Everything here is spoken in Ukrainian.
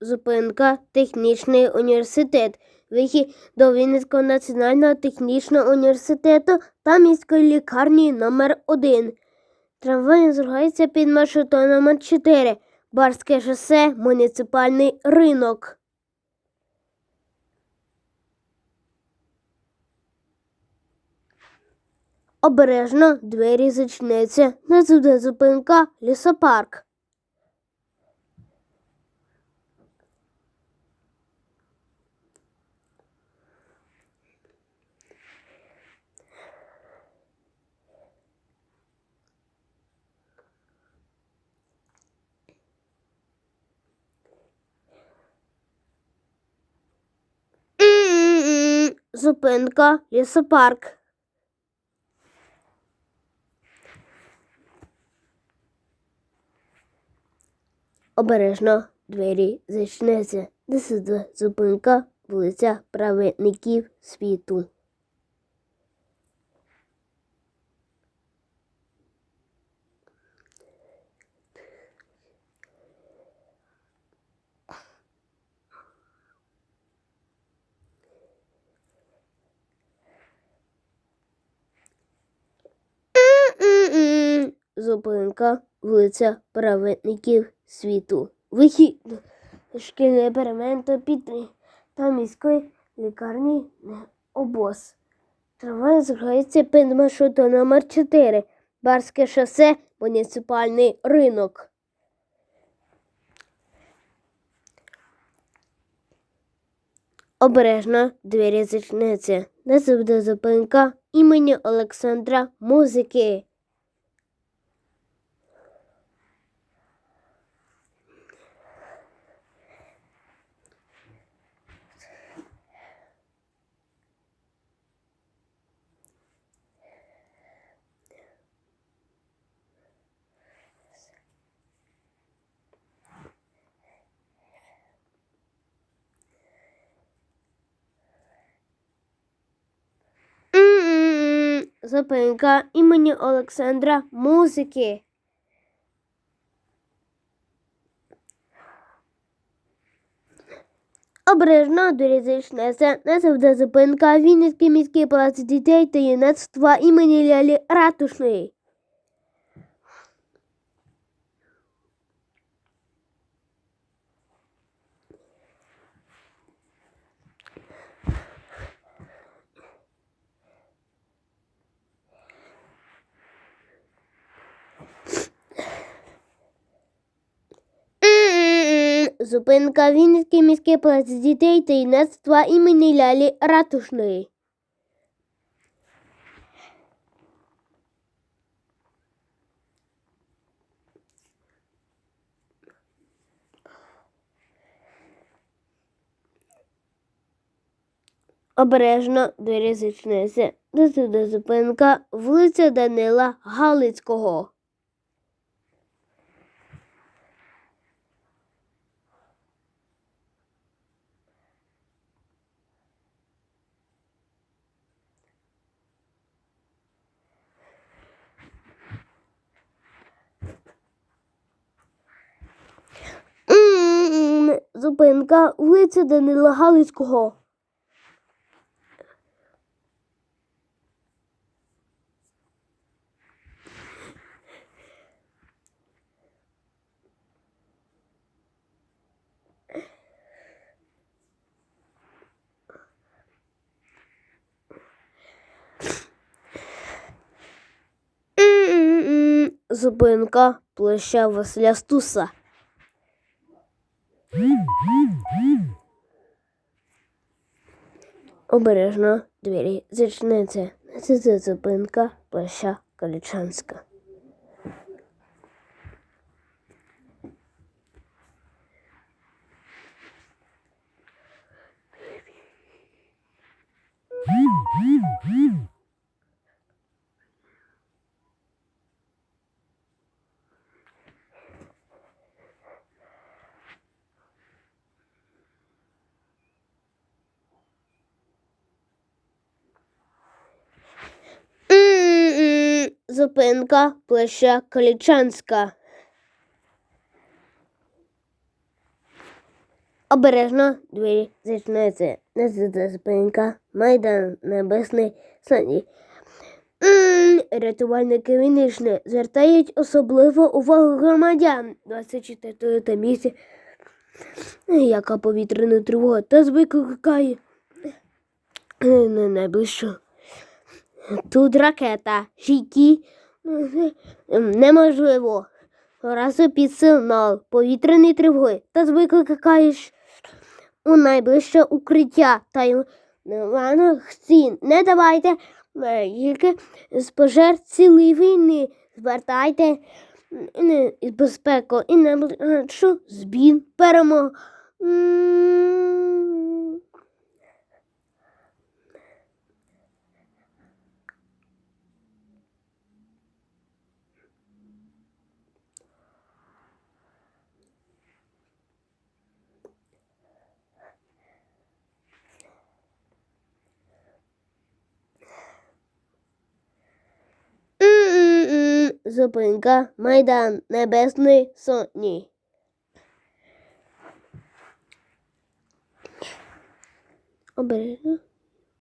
Зупинка технічний університет. Вихід до Вінницького національного технічного університету та міської лікарні номер 1 Трамвай зругається під маршрутом номер 4 Барське шосе, муніципальний ринок. Обережно двері зачиняться. Назуде зупинка лісопарк. Зупинка лісопарк. Обережно двері зачнеться. Десята зупинка вулиця праведників світу. Зупинка вулиця праведників світу. Вихід шкільний та підтримки та міської лікарні обоз. Трамвай зругається під маршрутом номер 4 Барське шосе, муніципальний ринок. Обережно двері зачиняться. Наступна зупинка імені Олександра Музики. Зупинка імені Олександра Музики. Обережно дорізичнеся. Наступна зупинка Вінницький міський палац дітей та юнацтва імені Лялі Ратушної. Зупинка Вінницький міський палац дітей та юнацтва імені Лялі Ратушної. Обережно двері зачиняться. Наступна зупинка вулиця Данила Галицького. Зупинка вулиця Данила Галицького. Зупинка площа Василя Стуса. Обережно двері зачиняться. Це зупинка площа Калічанська. М-м-м. Зупинка площа Калічанська. Обережно двері зачинаються. Наступна зупинка. Майдан Небесний Сані. Рятувальники Віннични звертають особливу увагу громадян 24 та місці, яка повітряна тривога та викликає е, не найближчу. Тут ракета. Житті неможливо. Разу під сигнал повітряної тривоги та викликаєш у найближче укриття та й ванах стін. Не давайте е, тільки з пожер цілої війни. Звертайте безпеку і не що збін перемог. Зупинка Майдан Небесної Сотні. Обережно.